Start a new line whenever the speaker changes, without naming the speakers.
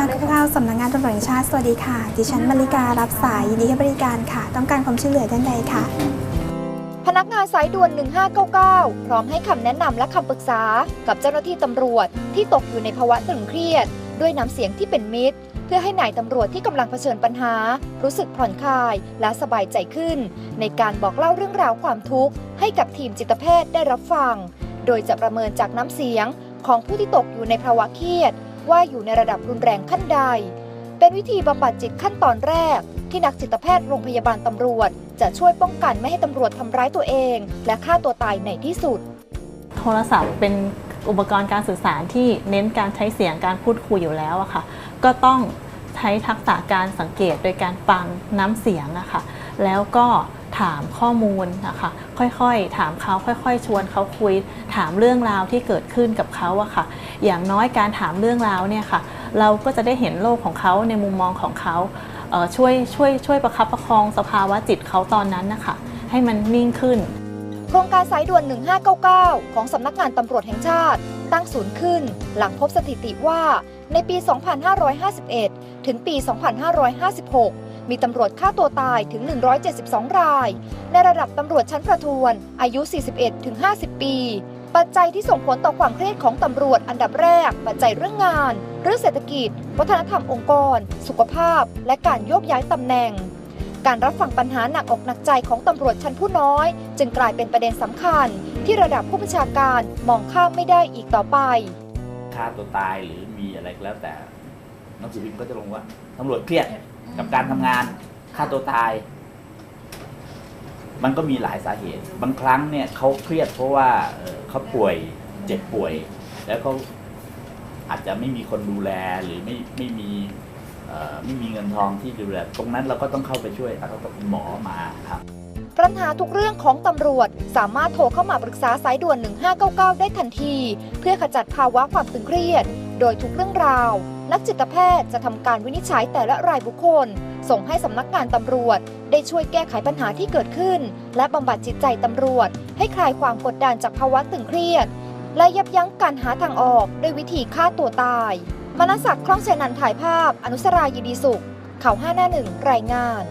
1599สำนักงานตำรวจแห่งชาติ สวัสดีค่ะ ดิฉันมาริการับสายยินดีให้บริการค่ะ ต้องการความช่วยเหลือด้านใดค่ะ
พนักงานสายด่วน 1599 พร้อมให้คำแนะนำและคำปรึกษากับเจ้าหน้าที่ตำรวจที่ตกอยู่ในภาวะตึงเครียด ด้วยน้ำเสียงที่เป็นมิตร เพื่อให้นายตำรวจที่กำลังเผชิญปัญหา รู้สึกผ่อนคลายและสบายใจขึ้น ในการบอกเล่าเรื่องราวความทุกข์ให้กับทีมจิตแพทย์ได้รับฟัง โดยจะประเมินจากน้ำเสียงของผู้ที่ตกอยู่ในภาวะเครียด ว่าอยู่ในระดับรุนแรงขั้นใด เป็นวิธีบำบัดจิตขั้นตอนแรก ที่นักจิตแพทย์โรงพยาบาลตำรวจ จะช่วยป้องกันไม่ให้ตำรวจทำร้ายตัวเอง และฆ่าตัวตายในที่สุด
โทรศัพท์เป็นอุปกรณ์การสื่อสารที่เน้นการใช้เสียงการพูดคุยอยู่แล้วอะค่ะ ก็ต้องใช้ทักษะการสังเกตโดยการฟังน้ำเสียงอะค่ะ แล้วก็ถามข้อมูลนะคะค่อยๆ ถามเขาค่อย ๆ ชวนเขาคุย ถามเรื่องราวที่เกิดขึ้นกับเขาอะค่ะ อย่างน้อยการถามเรื่องราวเนี่ยค่ะ เราก็จะได้เห็นโลกของเขาในมุมมองของเขาเช่วยช่วยช่วยประคับประคองสภาวะจิตเขาตอนนั้นนะคะให้มันนิ่งขึ้น
โครงการสายด่วน 1599 ของสำนักงานตำรวจแห่งชาติ ตั้งศูนย์ขึ้น หลังพบสถิติว่าในปี 2551 ถึงปี 2556 มีตำรวจฆ่าตัวตายถึง 172 ราย ในระดับตำรวจชั้นประทวน อายุ 41ถึง50 ปี ปัจจัยที่ส่งผลต่อความเครียดของตำรวจอันดับแรก ปัจจัยเรื่องงาน เรื่องเศรษฐกิจ วัฒนธรรมองค์กร สุขภาพ และการโยกย้ายตำแหน่งการรับฟังปัญหาหนักอกหนักใจของตำรวจชั้นผู้น้อย จึงกลายเป็นประเด็นสำคัญ ที่ระดับผู้บัญชาการมองข้ามไม่ได้อีกต่อไป
ฆ่าตัวตายหรือมีอะไรก็แล้วแต่หนังสือพิมพ์ก็จะลงว่าตำรวจเครียด กับการทำงานฆ่าตัวตาย มันก็มีหลายสาเหตุ บางครั้งเนี่ยเขาเครียดเพราะว่าเอ่อเขาป่วยเจ็บป่วย แล้วเขาอาจจะไม่มีคนดูแลหรือไม่ไม่มีเอ่อไม่มีเงินทองที่ดูแลตรงนั้นเราก็ต้องเข้าไปช่วยเอาคุณหมอมาครับ
ปัญหาทุกเรื่องของตำรวจ สามารถโทรเข้ามาปรึกษาสายด่วน 1599 ได้ทันที เพื่อขจัดภาวะความตึงเครียด โดยทุกเรื่องราว นักจิตแพทย์จะทำการวินิจฉัยแต่ละรายบุคคล ส่งให้สำนักงานตำรวจ ได้ช่วยแก้ไขปัญหาที่เกิดขึ้น และบำบัดจิตใจตำรวจ ให้คลายความกดดันจากภาวะตึงเครียด และยับยั้งการหาทางออกด้วยวิธีฆ่าตัวตายมนศักดิ์คล่องเชนันถ่ายภาพ อนุสรายิดีสุขข่าว5หน้าหนึ่งรายงาน